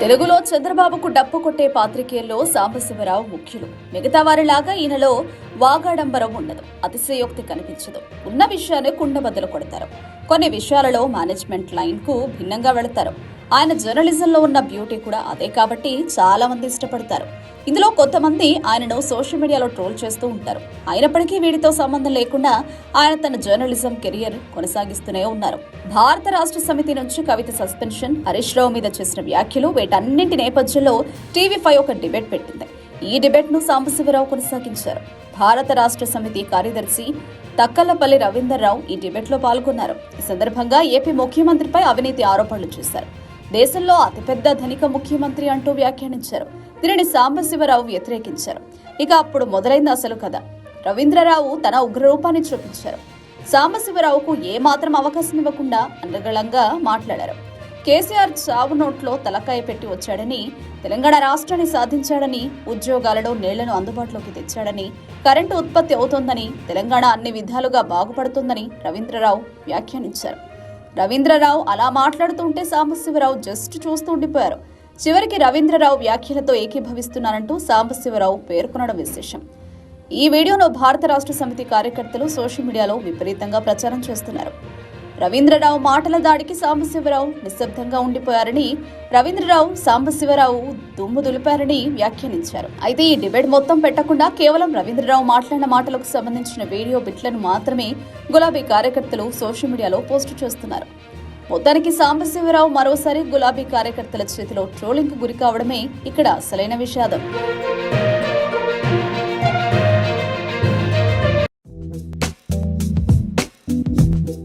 తెలుగులో చంద్రబాబుకు డప్పు కొట్టే పాత్రికేయుల్లో సాంబశివరావు ముఖ్యులు. మిగతా వారిలాగా ఈయనలో వాగాడంబరం ఉండదు అతిశయోక్తి కనిపించదు. ఉన్న విషయాన్ని కుండబద్దలు కొడతారు. కొన్ని విషయాలలో మేనేజ్మెంట్ లైన్కు భిన్నంగా వెళతారు. ఆయన జర్నలిజంలో ఉన్న బ్యూటీ కూడా అదే కాబట్టి చాలా మంది ఇష్టపడతారు. ఇందులో కొంతమంది ఆయనను సోషల్ మీడియాలో ట్రోల్ చేస్తూ ఉంటారు. అయినప్పటికీ వీటితో సంబంధం లేకుండా ఆయన తన జర్నలిజం కెరియర్ కొనసాగిస్తూనే ఉన్నారు. భారత రాష్ట్ర సమితి నుంచి కవిత సస్పెన్షన్ హరీష్ రావు మీద చేసిన వ్యాఖ్యలు వీటన్నింటి నేపథ్యంలో టీవీ ఫైవ్ ఒక డిబేట్ పెట్టింది. ఈ డిబేట్ను సాంబశివరావు కొనసాగించారు. భారత రాష్ట్ర సమితి కార్యదర్శి తక్కలపల్లి రవీందర్రావు ఈ డిబేట్లో పాల్గొన్నారు. ఈ సందర్భంగా ఏపీ ముఖ్యమంత్రిపై అవినీతి ఆరోపణలు చేశారు. దేశంలో అతిపెద్ద ధనిక ముఖ్యమంత్రి అంటూ వ్యాఖ్యానించారు. దీనిని సాంబశివరావు వ్యతిరేకించారు. ఇక అప్పుడు మొదలైంది అసలు కథ. రవీంద్రరావు తన ఉగ్రరూపాన్ని చూపించారు. సాంబశివరావుకు ఏమాత్రం అవకాశం ఇవ్వకుండా అందగళంగా మాట్లాడారు. కేసీఆర్ చావు నోట్లో తలకాయ పెట్టి వచ్చాడని తెలంగాణ రాష్ట్రాన్ని సాధించాడని ఉద్యోగాలలో నీళ్ళను అందుబాటులోకి తెచ్చాడని కరెంటు ఉత్పత్తి అవుతోందని తెలంగాణ అన్ని విధాలుగా బాగుపడుతుందని రవీంద్రరావు వ్యాఖ్యానించారు. రవీంద్రరావు అలా మాట్లాడుతుంటే సాంబశివరావు జస్ట్ చూస్తూ ఉండిపోయారు. చివరికి రవీంద్రరావు వ్యాఖ్యలతో ఏకీభవిస్తున్నారంటూ సాంబశివరావు పేర్కొనడం విశేషం. ఈ వీడియోను భారత రాష్ట్ర సమితి కార్యకర్తలు సోషల్ మీడియాలో విపరీతంగా ప్రచారం చేస్తున్నారు. రవీంద్రరావు మాటల దాడికి సాంబశివరావు నిశ్శబ్దంగా ఉండిపోయారని రవీంద్రరావు సాంబశివరావు దుమ్ము దులిపారని వ్యాఖ్యానించారు. అయితే ఈ డిబేట్ మొత్తం పెట్టకుండా కేవలం రవీంద్రరావు మాట్లాడిన మాటలకు సంబంధించిన వీడియో బిట్లను మాత్రమే గులాబీ కార్యకర్తలు సోషల్ మీడియాలో పోస్టు చేస్తున్నారు. మొత్తానికి సాంబశివరావు మరోసారి గులాబీ కార్యకర్తల చేతిలో ట్రోలింగ్ గురి కావడమే ఇక్కడ అసలైన విషాదం.